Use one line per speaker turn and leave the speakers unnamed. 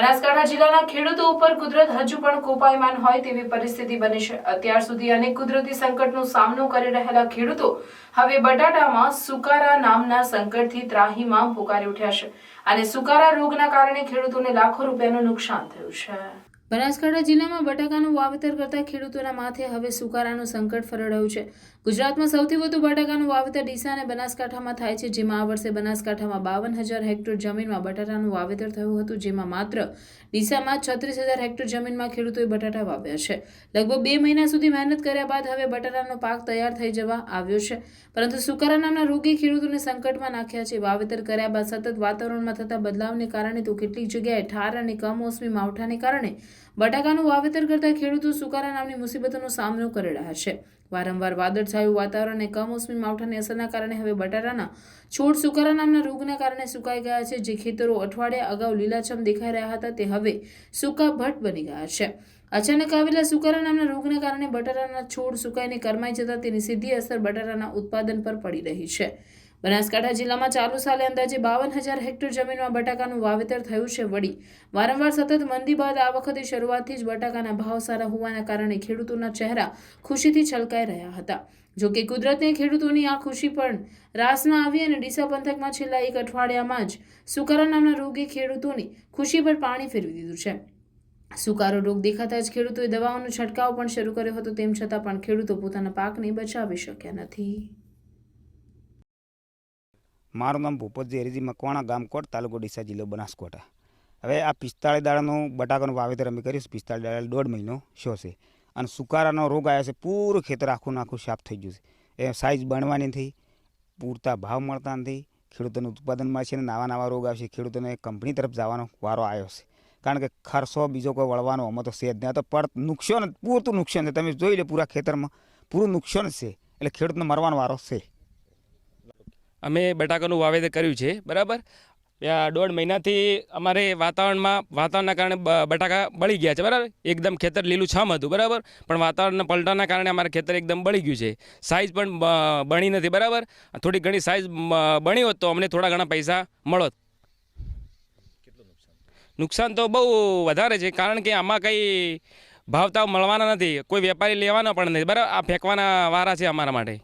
બનાસકાંઠા જિલ્લાના ખેડૂતો ઉપર કુદરત હજુ પણ કોપાયમાન હોય તેવી પરિસ્થિતિ બની છે. અત્યાર સુધી અનેક કુદરતી સંકટનો સામનો કરી રહેલા ખેડૂતો હવે બટાટામાં સુકારા નામના સંકટથી ત્રાહીમામ પુકારી ઉઠ્યા છે. અને સુકારા રોગના કારણે ખેડૂતોને લાખો રૂપિયાનું નુકસાન થયું છે. બનાસકાંઠા જિલ્લામાં બટાકાનું વાવેતર કરતા ખેડૂતોના માથે હવે સુકારાનું સંકટ ફરડાયું છે. ગુજરાતમાં સૌથી વધુ બટાકાનું વાવેતર ડીસા અને બનાસકાંઠામાં થાય છે, જેમાં આ વર્ષે બનાસકાંઠામાં બાવન હજાર હેક્ટર જમીનમાં બટાટાનું વાવેતર થયું હતું, જેમાં માત્ર ડીસામાં છત્રીસ હજાર હેક્ટર જમીનમાં ખેડૂતોએ બટાટા વાવ્યા છે. લગભગ બે મહિના સુધી મહેનત કર્યા બાદ હવે બટાટાનો પાક તૈયાર થઈ જવા આવ્યો છે. પરંતુ સુકારા નામના રોગે ખેડૂતોને સંકટમાં નાખ્યા છે. વાવેતર કર્યા બાદ સતત વાતાવરણમાં થતા બદલાવને કારણે તો કેટલીક જગ્યાએ ઠાર અને કમોસમી માવઠાને કારણે બટાકાનું વાવેતર કરતા ખેડૂતો સુકારા નામની મુસીબતોનો સામનો કરી રહ્યા છે. વારંવાર વાદળછાયું વાતાવરણ અને કમોસમી માવઠાની અસરના કારણે હવે બટાટાના છોડ સુકારા નામના રોગના કારણે સુકાઈ ગયા છે. જે ખેતરો અઠવાડિયા અગાઉ લીલાછમ દેખાઈ રહ્યા હતા, તે હવે સૂકા ભટ્ટ બની ગયા છે. અચાનક આવેલા સુકારા નામના રોગના કારણે બટાટાના છોડ સુકાઈને કરમાઈ જતા તેની સીધી અસર બટાટાના ઉત્પાદન પર પડી રહી છે. બનાસકાંઠા જિલ્લામાં ચાલુ સાલે અંદાજે બાવન હજાર હેક્ટર જમીનમાં બટાકાનું વાવેતર થયું છે વળી. વારંવાર સતત મંદી બાદ આ વખતે શરૂઆતથી જ બટાકાના ભાવ સારા હોવાના કારણે ખેડૂતોના ચહેરા ખુશીથી છલકાઈ રહ્યા હતા. જો કે કુદરતને ખેડૂતોની આ ખુશી પણ રાસમાં આવી અને ડીસા પંથકમાં છેલ્લા એક અઠવાડિયામાં જ સુકારા નામના રોગે ખેડૂતોની ખુશી પર પાણી ફેરવી દીધું છે. સુકારો રોગ દેખાતા જ ખેડૂતોએ દવાઓનો છંટકાવ પણ શરૂ કર્યો હતો, તેમ છતાં પણ ખેડૂતો પોતાના પાકને બચાવી શક્યા નથી.
મારું નામ ભૂપતજી હરીજી મકવાણા ગામકોટ તાલુકો ડીસા જિલ્લો બનાસકાંઠા. હવે આ પિસ્તાળીસ દાડાનું બટાકાનું વાવેતર અમે કર્યું છે. પિસ્તાળીસ દાડા દોઢ મહિનો શો છે. અને સુકારાનો રોગ આવ્યો છે, પૂરું ખેતર આખું નાખું સાફ થઈ ગયું છે. એ સાઇઝ બનવાની નથી, પૂરતા ભાવ મળતા નથી. ખેડૂતોનું ઉત્પાદનમાં છે ને નવા નવા રોગ આવશે. ખેડૂતોને કંપની તરફ જવાનો વારો આવ્યો છે. કારણ કે ખર્ચો બીજો કોઈ વળવાનો અમે તો છે નહીં. તો પર નુકસાન પૂરતું નુકસાન છે. તમે જોઈ લે પૂરા ખેતરમાં, પૂરું નુકસાન છે. એટલે ખેડૂતને મરવાનો વારો છે.
અમે બટાકાનું વાવેતર કર્યું છે, બરાબર? દોઢ મહિનાથી અમારે વાતાવરણમાં, વાતાવરણના કારણે બટાકા બળી ગયા છે, બરાબર? એકદમ ખેતર લીલું છમ હતું, બરાબર? પણ વાતાવરણના પલટાના કારણે અમારે ખેતર એકદમ બળી ગયું છે. સાઇઝ પણ બણી નથી, બરાબર? થોડી ઘણી સાઇઝ બની હોત તો અમને થોડા ઘણા પૈસા મળોત. નુકસાન તો બહુ વધારે છે, કારણ કે આમાં કંઈ ભાવતાવ મળવાના નથી. કોઈ વેપારી લેવાના પણ નથી, બરાબર? આ ફેંકવાના વારા છે અમારા માટે.